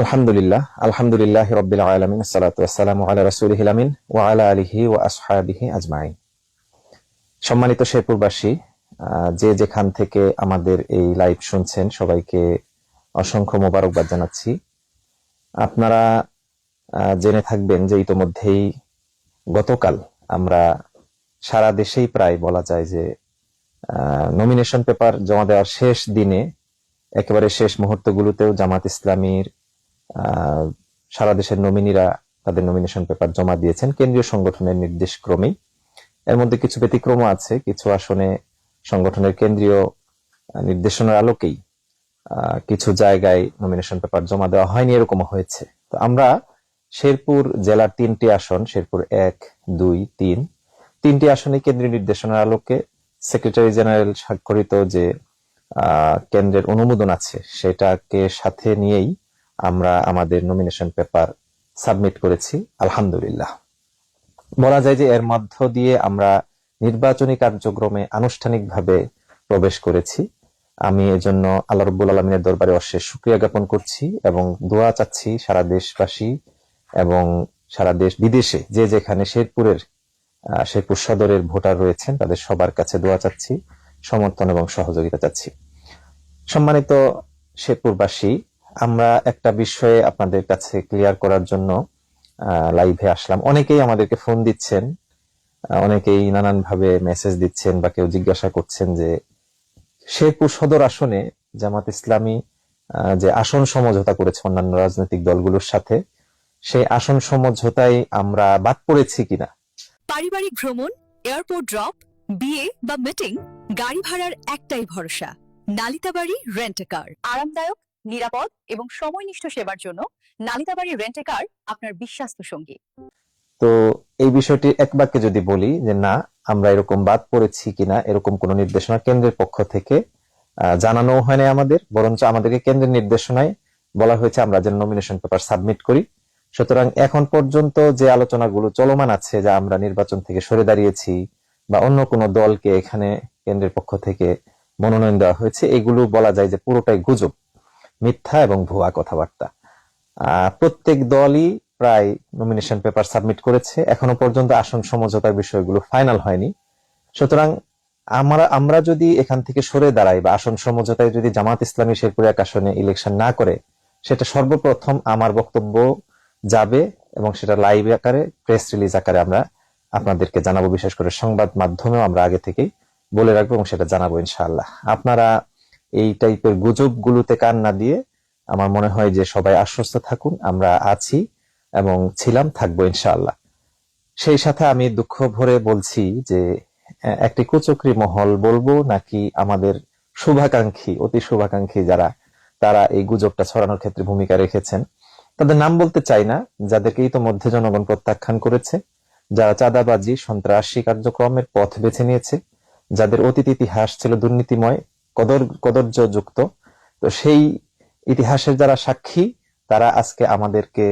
আলহামদুলিল্লাহ আলহামদুলিল্লাহ রবিল আলমিন সালাতু আসসালামু আলা রাসূলিহিল আমিন ওয়া আলা আলিহি ওয়া আসহাবিহি আজমাইন। সম্মানিত শেরপুরবাসী যে যেখান থেকে আমাদের এই লাইভ শুনছেন, সবাইকে অসংখ্য মোবারকবাদ জানাচ্ছি। আপনারা জেনে থাকবেন যে ইতোমধ্যেই গতকাল আমরা সারা দেশেই প্রায় বলা যায় যে নমিনেশন পেপার জমা দেওয়ার শেষ দিনে, একেবারে শেষ মুহূর্তগুলোতেও জামাত ইসলামীর সারা দেশের নমিনিরা তাদের নমিনেশন পেপার জমা দিয়েছেন। কেন্দ্রীয় সংগঠনের নির্দেশ ক্রমেই। এর মধ্যে কিছু ব্যতিক্রমও আছে, কিছু আসনে সংগঠনের কেন্দ্রীয় নির্দেশনার আলোকেই কিছু জায়গায় নমিনেশন পেপার জমা দেওয়া হয়নি, এরকম হয়েছে। তো আমরা শেরপুর জেলার তিনটি আসন, শেরপুর এক, দুই, তিন, তিনটি আসনে কেন্দ্রীয় নির্দেশনার আলোকে সেক্রেটারি জেনারেল স্বাক্ষরিত যে কেন্দ্রের অনুমোদন আছে, সেটাকে সাথে নিয়েই আমরা আমাদের নমিনেশন পেপার সাবমিট করেছি, আলহামদুলিল্লাহ। বলা যায় যে এর মধ্য দিয়ে আমরা নির্বাচনী কার্যক্রমে আনুষ্ঠানিকভাবে প্রবেশ করেছি। আমি এজন্য আল্লাহ রব্বুল আলমিনের দরবারে অশেষ সুক্রিয়া জ্ঞাপন করছি এবং দোয়া চাচ্ছি সারা দেশবাসী এবং সারা দেশ বিদেশে যে যেখানে শেরপুরের শেরপুর সদরের ভোটার রয়েছেন, তাদের সবার কাছে দোয়া চাচ্ছি, সমর্থন এবং সহযোগিতা চাচ্ছি। সম্মানিত শেরপুরবাসী আমরা একটা বিষয়ে আপনাদের কাছে ক্লিয়ার করার জন্য লাইভে আসলাম। অনেকেই আমাদেরকে ফোন দিচ্ছেন অনেকেই নানান ভাবে মেসেজ দিচ্ছেন বা কেউ জিজ্ঞাসা করছেন যে, শেরপুর সদর আসনে জামাত ইসলামী যে আসন সমঝোতা করেছে অন্যান্য রাজনৈতিক দলগুলোর সাথে, সেই আসন সমঝোতায় আমরা বাদ পড়েছি কিনা? পারিবারিক ভ্রমণ এয়ারপোর্ট ড্রপ বিয়ে বা মিটিং গাড়ি ভাড়ার একটাই ভরসা, নালিতাবাড়ি রেন্ট কার আরামদায়ক নিরাপদ এবং সময়নিষ্ঠ সেবার জন্য নালিতাবাড়ি রেন্ট কার আপনার বিশ্বস্ত সঙ্গী। তো এই বিষয়টি এক বাক্যে যদি বলি যে না, আমরা এরকম বাদ পড়েছি কিনা, এরকম কোন নির্দেশনা কেন্দ্রের পক্ষ থেকে জানানো হয়নি আমাদের, বরঞ্চ আমাদেরকে কেন্দ্রের নির্দেশনায় বলা হয়েছে আমরা যেন নমিনেশন পেপার সাবমিট করি। সুতরাং এখন পর্যন্ত যে আলোচনাগুলো চলমান আছে, যে আমরা নির্বাচন থেকে সরে দাঁড়িয়েছি বা অন্য কোনো দলকে এখানে কেন্দ্রের পক্ষ থেকে মনোনয়ন দেওয়া হয়েছে, এগুলো বলা যায় যে পুরোটাই গুজব। মিথ্যা এবং ভুয়া কথাবার্তা। প্রত্যেক দলই প্রায় নমিনেশন পেপার সাবমিট করেছে। এখনও পর্যন্ত আসন সমঝোতার বিষয়গুলো ফাইনাল হয়নি। সুতরাং আমরা আমরা যদি এখান থেকে সরে দাঁড়াই বা আসন সমঝোতায় যদি জামাত ইসলামী শেরপুর এক আসনে ইলেকশন না করে, সেটা সর্বপ্রথম আমার বক্তব্য যাবে এবং সেটা লাইভ আকারে প্রেস রিলিজ আকারে আমরা আপনাদেরকে জানাব। বিশেষ করে সংবাদ মাধ্যমেও আমরা আগে থেকেই বলে রাখব এবং সেটা জানাব ইনশাআল্লাহ। আপনারা এই টাইপের গুজবগুলোতে কান না দিয়ে আমার মনে হয় যে সবাই আশ্বস্ত থাকুন, আমরা আছি এবং ছিলাম, থাকব ইনশাআল্লাহ। সেই সাথে আমি দুঃখ ভরে বলছি যে একটি কুচক্রি মহল বলব নাকি আমাদের শুভাকাঙ্ক্ষী, অতি শুভাকাঙ্ক্ষী যারা, তারা এই গুজবটা ছড়ানোর ক্ষেত্রে ভূমিকা রেখেছেন। তাদের নাম বলতে চাই না, যাদেরকে ইতোমধ্যে জনগণ প্রত্যাখ্যান করেছে, যারা চাঁদাবাজি, সন্ত্রাসী কার্যক্রমের পথ বেছে নিয়েছে, যাদের অতীত ইতিহাস ছিল দুর্নীতিময় কদর কদর্য যুক্ত তো সেই ইতিহাসের যারা সাক্ষী, তারা আজকে আমাদেরকে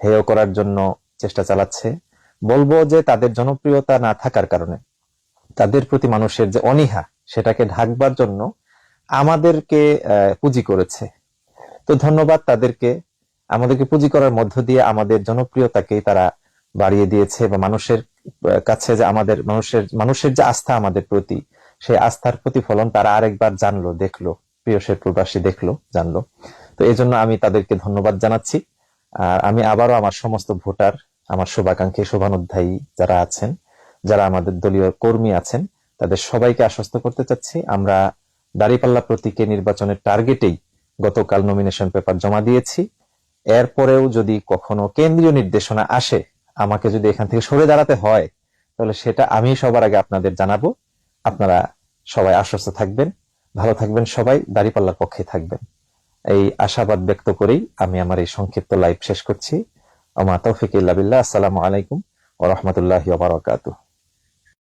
হেয় করার জন্য চেষ্টা চালাচ্ছে। বলব যে তাদের জনপ্রিয়তা না থাকার কারণে, তাদের প্রতি মানুষের যে অনীহা, সেটাকে ঢাকবার জন্য আমাদেরকে পুঁজি করেছে। তো ধন্যবাদ তাদেরকে। আমাদেরকে পুঁজি করার মধ্য দিয়ে আমাদের জনপ্রিয়তাকেই তারা বাড়িয়ে দিয়েছে বা মানুষের কাছে যে আমাদের, মানুষের মানুষের যে আস্থা আমাদের প্রতি সেই আস্থার প্রতিফলন তারা আরেকবার জানলো, দেখল, প্রিয় শেরপুরবাসী দেখল, জানলো। তো এই জন্য আমি তাদেরকে ধন্যবাদ জানাচ্ছি। আর আমি আবারও আমার সমস্ত ভোটার, আমার শুভাকাঙ্ক্ষী, শুভানুধ্যায়ী যারা আছেন, যারা আমাদের দলীয় কর্মী আছেন, তাদের সবাইকে আশ্বস্ত করতে চাচ্ছি। আমরা দাঁড়িপাল্লা প্রতীকে নির্বাচনের টার্গেটেই গতকাল নমিনেশন পেপার জমা দিয়েছি। এরপরেও যদি কখনো কেন্দ্রীয় নির্দেশনা আসে, আমাকে যদি এখান থেকে সরে দাঁড়াতে হয়, তাহলে সেটা আমি সবার আগে আপনাদের জানাব। আপনারা সবাই আশ্বস্ত থাকবেন, ভালো থাকবেন সবাই, দাঁড়িপাল্লার পক্ষে থাকবেন। এই আশাবাদ ব্যক্ত করেই আমি আমার এই সংক্ষিপ্ত লাইভ শেষ করছি। আমা তৌফিক ইল্লা বিল্লাহ, আসসালামু আলাইকুম ওয়া রাহমাতুল্লাহি বারাকাতুহু।